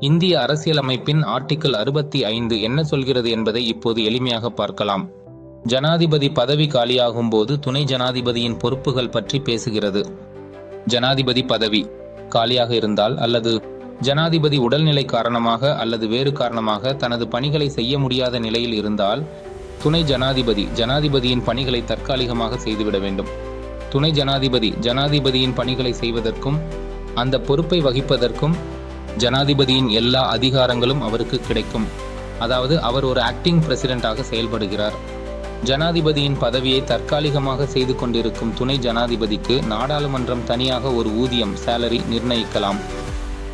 இந்திய அரசியலமைப்பின் ஆர்டிக்கிள் அறுபத்தி ஐந்து என்ன சொல்கிறது என்பதை இப்போது எளிமையாக பார்க்கலாம். ஜனாதிபதி பதவி காலியாகும் போது துணை ஜனாதிபதியின் பொறுப்புகள் பற்றி பேசுகிறது. ஜனாதிபதி பதவி காலியாக இருந்தால் அல்லது ஜனாதிபதி உடல்நிலை காரணமாக அல்லது வேறு காரணமாக தனது பணிகளை செய்ய முடியாத நிலையில் இருந்தால் துணை ஜனாதிபதி ஜனாதிபதியின் பணிகளை தற்காலிகமாக செய்துவிட வேண்டும். துணை ஜனாதிபதி ஜனாதிபதியின் பணிகளை செய்வதற்கும் அந்த பொறுப்பை வகிப்பதற்கும் ஜனாதிபதியின் எல்லா அதிகாரங்களும் அவருக்கு கிடைக்கும். அதாவது அவர் ஒரு ஆக்டிங் பிரசிடென்டாக செயல்படுகிறார். ஜனாதிபதியின் பதவியை தற்காலிகமாக செய்து கொண்டிருக்கும் துணை ஜனாதிபதிக்கு நாடாளுமன்றம் தனியாக ஒரு ஊதியம் சேலரி நிர்ணயிக்கலாம்.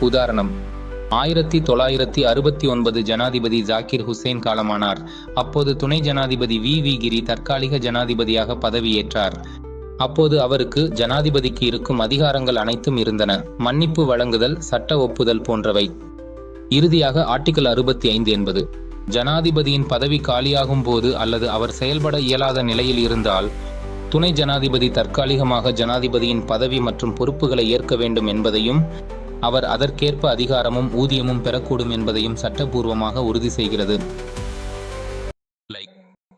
உதாரணம் ஆயிரத்தி தொள்ளாயிரத்தி அறுபத்தி ஒன்பது ஜனாதிபதி ஜாக்கிர் ஹுசேன் காலமானார். அப்போது துணை ஜனாதிபதி வி. வி. கிரி தற்காலிக ஜனாதிபதியாக பதவியேற்றார். அப்போது அவருக்கு ஜனாதிபதிக்கு இருக்கும் அதிகாரங்கள் அனைத்தும் இருந்தன. மன்னிப்பு வழங்குதல் சட்ட ஒப்புதல் போன்றவை. இறுதியாக ஆர்டிகல் அறுபத்தி ஐந்து என்பது. ஜனாதிபதியின் பதவி காலியாகும் போது அல்லது அவர் செயல்பட இயலாத நிலையில் இருந்தால் துணை ஜனாதிபதி தற்காலிகமாக ஜனாதிபதியின் பதவி மற்றும் பொறுப்புகளை ஏற்க வேண்டும் என்பதையும் அவர் அதற்கேற்ப அதிகாரமும் ஊதியமும் பெறக்கூடும் என்பதையும் சட்டபூர்வமாக உறுதி செய்கிறது.